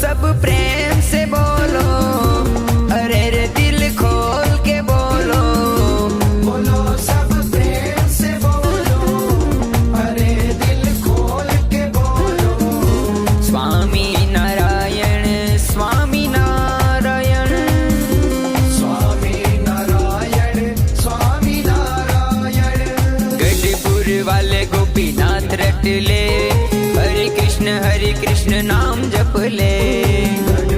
सब प्रेम से बोलो, अरे रे दिल खोल के बोलो। बोलो, सब प्रेम से बोलो, अरे दिल खोल के बोलो। स्वामी नारायण स्वामी नारायण। स्वामी नारायण स्वामी नारायण। गजपुर वाले गोपीनाथ रट ले। हरे कृष्ण हरे कृष्ण नाम जप ले।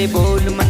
बोल मनवा स्वामी